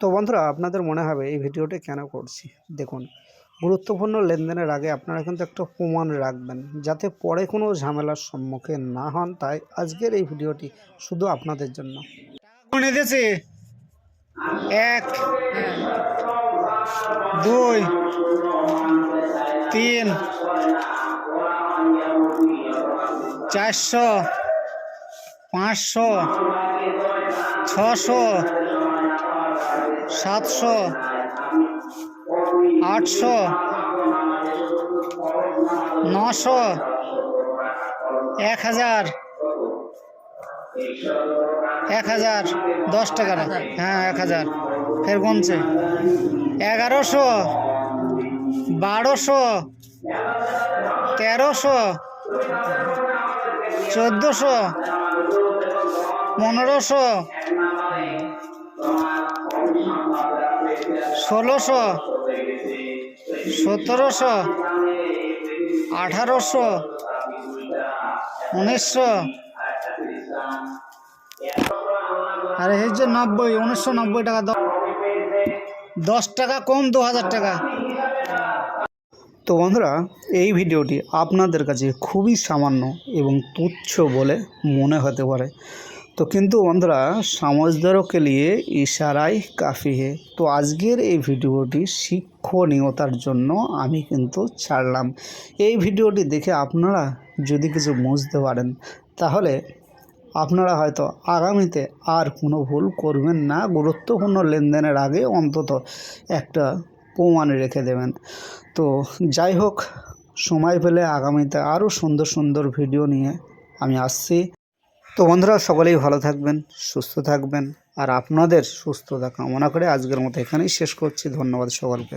তো বন্ধুরা, আপনাদের মনে হবে এই ভিডিওটি কেন করছি? দেখুন, গুরুত্বপূর্ণ লেনদেনের আগে আপনারা কিন্তু একটা প্রমাণ রাখবেন, যাতে পরে কোনো ঝামেলার সম্মুখীন না হন। তাই আজকের এই ভিডিওটি শুধু আপনাদের জন্য। এক, দুই, তিন, চারশো, পাঁচশো, ছশো সাতশো, আটশো, নশো, এক হাজার এক হাজার, দশ টাকা হ্যাঁ এক হাজার। ফের কমছে এগারোশো, বারোশো, তেরোশো, চোদ্দোশো, পনেরোশো ষোলোশো, সতেরোশো, আঠারোশো, উনিশশো, আরে এই যে নব্বই, উনিশশো নব্বই টাকা দশ টাকা কম দু হাজার টাকা। তো বন্ধুরা, এই ভিডিওটি আপনাদের কাছে খুবই সামান্য এবং তুচ্ছ বলে মনে হতে পারে। তো কিন্তু বন্ধুরা সমাজদারও কে লিয়ে ইশারাই কাফি হে। তো আজকের এই ভিডিওটি শিক্ষণীয়তার জন্য আমি কিন্তু ছাড়লাম। এই ভিডিওটি দেখে আপনারা যদি কিছু বুঝতে পারেন, তাহলে আপনারা হয়তো আগামীতে আর কোনো ভুল করবেন না। গুরুত্বপূর্ণ লেনদেনের আগে অন্তত একটা প্রমাণ রেখে দেবেন। তো যাই হোক, সময় পেলে আগামীতে আরও সুন্দর সুন্দর ভিডিও নিয়ে আমি আসছি। তো বন্ধুরা, সকলেই ভালো থাকবেন, সুস্থ থাকবেন, আর আপনাদের সুস্থতা কামনা করে আজকের মতো এখানেই শেষ করছি। ধন্যবাদ সকলকে।